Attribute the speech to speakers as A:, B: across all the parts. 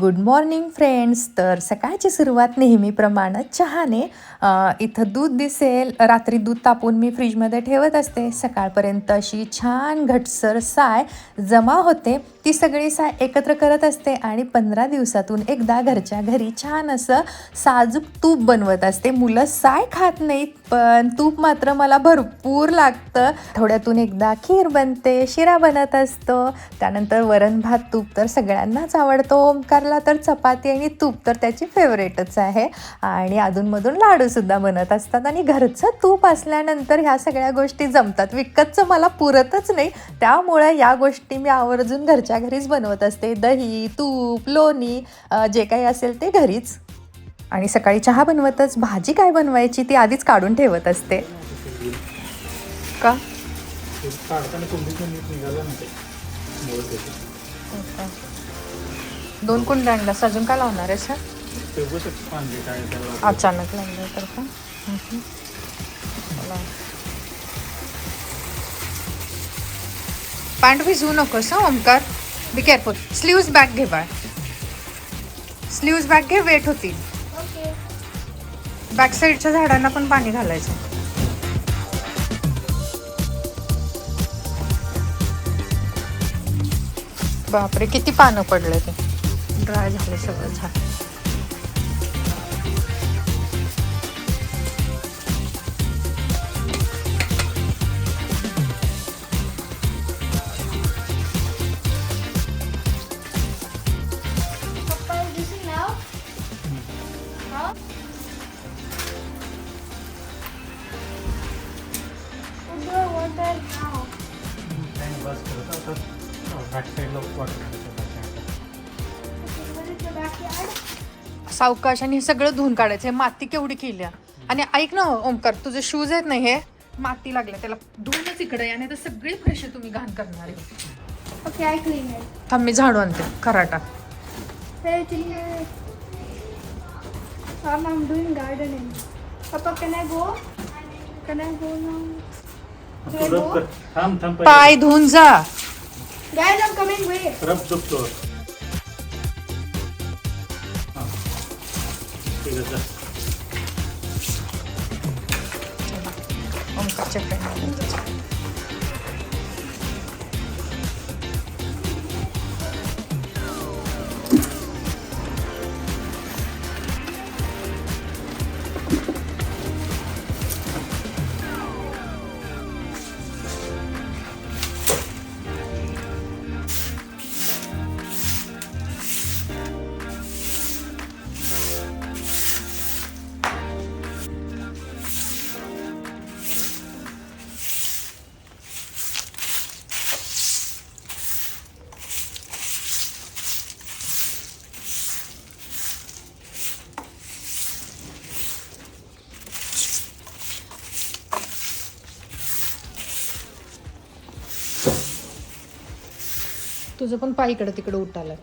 A: Good morning friends तर सकाळची सुरुवात नेहमीप्रमाणे चहाने इथं दूध दिसेल. रात्री दूध तापून मी फ्रीजमध्ये ठेवत असते. सकाळपर्यंत अशी छान घटसर साय जमा होते. ती सगळी साय एकत्र करत असते आणि पंधरा दिवसातून एकदा घरच्या घरी छान असं साजूक तूप बनवत असते. मुलं साय खात नाहीत पण तूप मात्र मला भरपूर लागतं. आठवड्यातून एकदा खीर बनते शिरा बनत असतो. त्यानंतर वरण भात तूप तर सगळ्यांनाच आवडतो. ओमकारला तर चपाती आणि तूप तर त्याची फेवरेटच आहे. आणि अधूनमधून लाडूसुद्धा बनत असतात आणि घरचं तूप असल्यानंतर ह्या सगळ्या गोष्टी जमतात. विकतचं मला पुरतच नाही. त्यामुळे या गोष्टी मी आवर्जून घरच्या घरीच बनवत असते. दही तूप लोणी जे काही असेल ते घरीच. आणि सकाळी चहा बनवतच. भाजी काय बनवायची ती आधीच काढून ठेवत असते. का. दोन कुंड्या आणल्यास अजून काय लावणार आहे सर अचानक लागलं तर का. पॅन्ट भिजवू नकोस Omkar be careful sleeves bag घे बाळ. स्लीव्ज बॅग घे वेट होती बॅक साईडच्या झाडांना पण पाणी घालायचं. बापरे किती पानं पडले ते. ड्राय झाले सगळं झाड. आणि हे सगळं धुवून काढायचं. हे माती केवढी केल्या. आणि ऐक ना ओमकार तुझे शूज आहेत ना हे? माती लागल्या त्याला धुवूनच इकडे आणि तर सगळे फ्रेश तुम्ही घाण करणार आहे.
B: Clean it.
A: थांब मी झाडू आणते. खराटा.
B: Mom, I'm doing gardening. Papa, can I go? Can I go now? Can I
C: रब
B: go?
C: कर थांब थांब
A: पाय धुवून जा
B: Guys, I'm coming. Wait.
C: रब दुखतो हां ठीक आहे जा.
A: ओमकारच्या फ्रेंड तुझं पण पाय इकडे तिकडे उठालं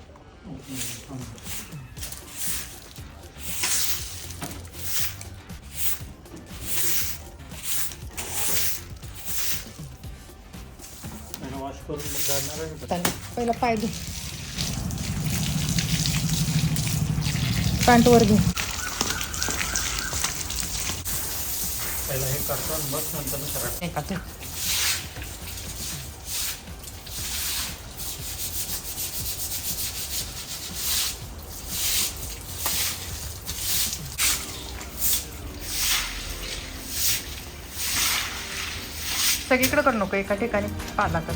A: पहिला पाय धु. पॅन्ट वर घे
C: पहिला हे करतो मग नंतर
A: सगळीकडे करू नको एका ठिकाणी पाला कर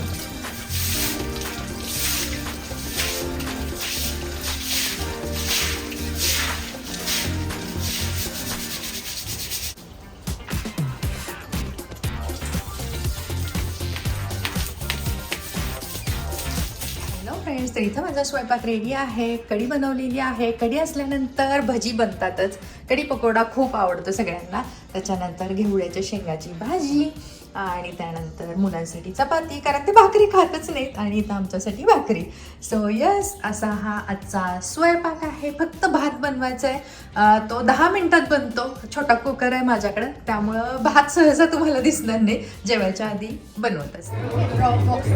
A: फ्रेंड्स तर इथं माझा स्वयंपाक रेडी आहे कढी बनवलेली आहे. कढी असल्यानंतर भजी बनतातच. कढी पकोडा खूप आवडतो सगळ्यांना. त्याच्यानंतर घेवड्याच्या शेंगाची भाजी आणि त्यानंतर मुलांसाठी चपाती कारण ते भाकरी खातच नाहीत आणि इथं आमच्यासाठी भाकरी. सो यस असा हा आजचा स्वयंपाक आहे. फक्त भात बनवायचा आहे तो दहा मिनटात बनतो. छोटा कुकर आहे माझ्याकडं. त्यामुळं भात सहसा तुम्हाला दिसणार नाही. जेवायच्या आधी बनवत असते. ड्रॉप बॉक्स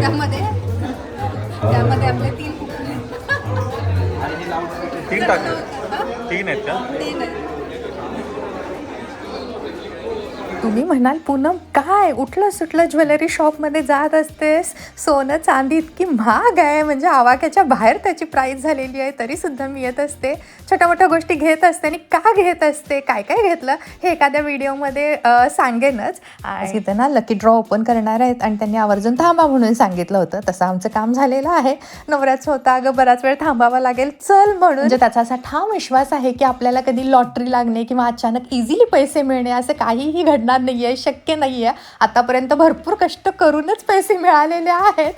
A: त्यामध्ये. त्यामध्ये आपले तीन
C: तीन टाक तीन आहेत का? तीन आहेत.
A: तुम्ही म्हणाल पूनम काय? उठलं सुटलं ज्वेलरी शॉपमध्ये जात असतेस? सोनं चांदी इतकी महाग आहे. म्हणजे आवाक्याच्या बाहेर त्याची प्राईस झालेली आहे तरीसुद्धा मी येत असते. छोट्या मोठ्या गोष्टी घेत असते आणि का घेत असते? काय काय घेतलं? हे एखाद्या व्हिडिओमध्ये सांगेनच. आणि तिथं ना लकी ड्रॉ ओपन करणार आहेत आणि त्यांनी आवर्जून थांबा म्हणून सांगितलं होतं. तसं आमचं काम झालेलं आहे. नवऱ्याच होता अगं बराच वेळ थांबावा लागेल. चल म्हणून. म्हणजे त्याचा असा ठाम विश्वास आहे की आपल्याला कधी लॉटरी लागणे किंवा अचानक इझिली पैसे मिळणे असं काहीही घडणार नाही आहे शक्य नाही आहे आतापर्यंत भरपूर कष्ट करूनच पैसे मिळालेले आहेत.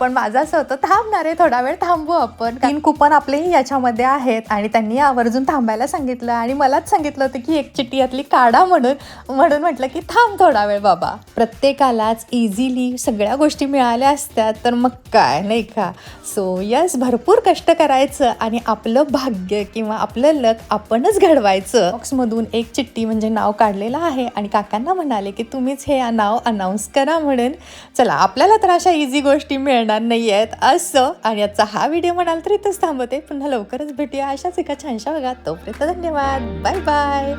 A: पण माझं असं होतं थांबणार आहे थोडा वेळ थांबू आपण. तीन कुपन आपलेही याच्यामध्ये आहेत आणि त्यांनी आवर्जून थांबायला सांगितलं आणि मलाच सांगितलं होतं की एक चिठ्ठी यातली काढा म्हणून. म्हणून म्हटलं की थांब थोडा वेळ बाबा. प्रत्येकालाच इझिली सगळ्या गोष्टी मिळाल्या असत्यात तर मग काय नाही का? सो यस भरपूर कष्ट करायचं आणि आपलं भाग्य किंवा आपलं लक आपणच घडवायचं. बॉक्समधून एक चिठ्ठी म्हणजे नाव काढलेलं आहे आणि काकांना म्हणाले की तुम्हीच हे नाव अनाऊन्स करा म्हणून. चला आपल्याला तर अशा इझी गोष्टी मिळणार नाही आहेत असं आणि आजचा हा व्हिडिओ म्हणाल तर इथंच थांबते पुन्हा लवकरच भेटूया. अशाच एका छानशा भागात तोपर्यंत धन्यवाद. Bye bye